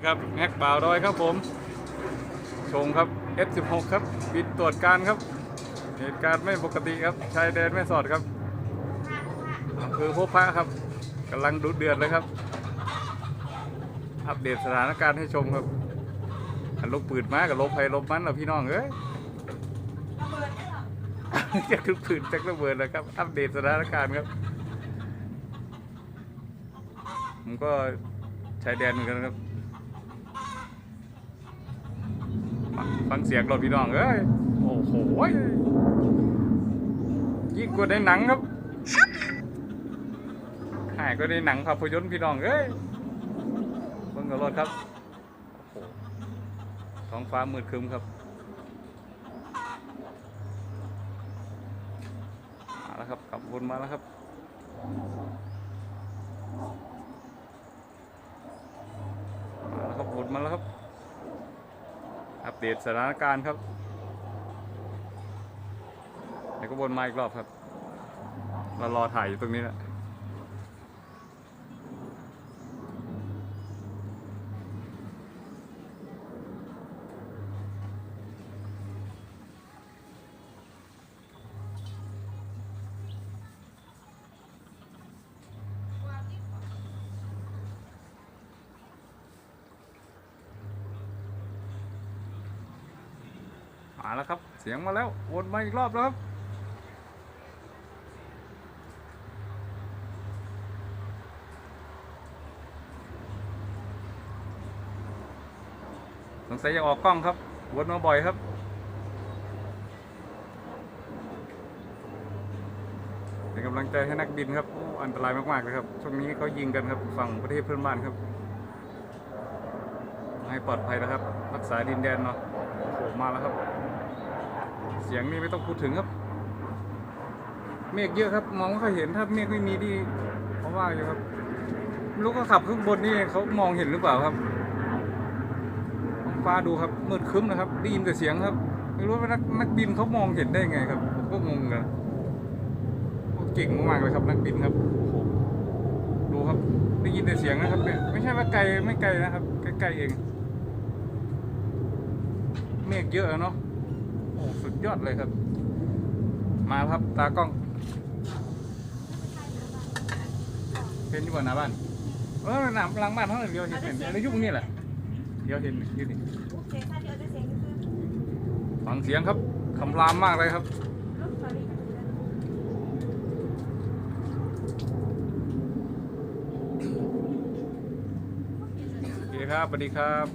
นี่ครับแฮกบ่าวดอยครับผมชงครับ F16 ครับบินตรวจการครับ เหตุการณ์ไม่ปกติครับชายแดนไม่สอดครับอำเภอพบพระครับกำลังดุเดือดเลยครับ อัปเดตสถานการณ์ให้ชมครับอันลบปืนมากับลบไฟลบมันเหราพี่น้องเอ้ยจะคือปืนจากระเบิดแล้วครับ อัปเดตสถานการณ์ครับผมก็ชายแดนเหมือนกันครับ ฟังเสียงรถพี่น้องเอ้ยโอ้โหยยิ่งกว่าในหนังครับหายก็ในหนังภาพยนตร์พี่น้องเอ้ยเบิ่งกับรถครับโอ้โหท้องฟ้ามืดครึ้มครับมาแล้วครับกลับวนมาแล้วครับมาแล้วครับวนมาแล้วครับ อัปเดตสถานการณ์ครับแล้วก็วนมาอีกรอบครับเรารอถ่ายอยู่ตรงนี้แหละ มาแล้วครับ เสียงมาแล้ว วนมาอีกรอบแล้วครับ สงสัยจะออกกล้องครับ วนมาบ่อยครับเป็นกำลังใจให้นักบินครับ อันตรายมากๆเลยครับ ช่วงนี้เขายิงกันครับ ฝั่งประเทศเพื่อนบ้านครับ ให้ปลอดภัยนะครับ รักษาดินแดนเนาะโอ้โหมาแล้วครับ สียงนี่ไม่ต้องพูดถึงครับ เมฆเยอะครับ มองไม่ค่อยเห็นถ้าเมฆไม่มีที่เพราะว่าอยู่ครับไม่รู้ก็ขับขึ้นบนนี่เขามองเห็นหรือเปล่าครับท้องฟ้าดูครับมืดครึ้มนะครับได้ยินแต่เสียงครับ ไม่รู้ว่านักนักบินเขามองเห็นได้ไงครับผมก็งงนะโอ้เก่งมากเลยครับนักบินครับโอ้โหดูครับได้ยินแต่เสียงนะครับเนี่ยไม่ใช่ว่าไกลไม่ไกลนะครับใกล้ๆเอง เมฆเยอะเนาะ อ้สุดยอดเลยครับ มาครับตากล้อง เป็นอยู่บนหน้าบ้านเออหน้าหลังบ้านเขาเดียวเห็นเห็นในยุคนี้แหละเดียวเห็นอยู่นี่เสียงค่ะเดี๋ยวจะเสียงคือฟังเสียงครับคำรามมากเลยครับรถสลิงโอเคครับสวัสดีครับ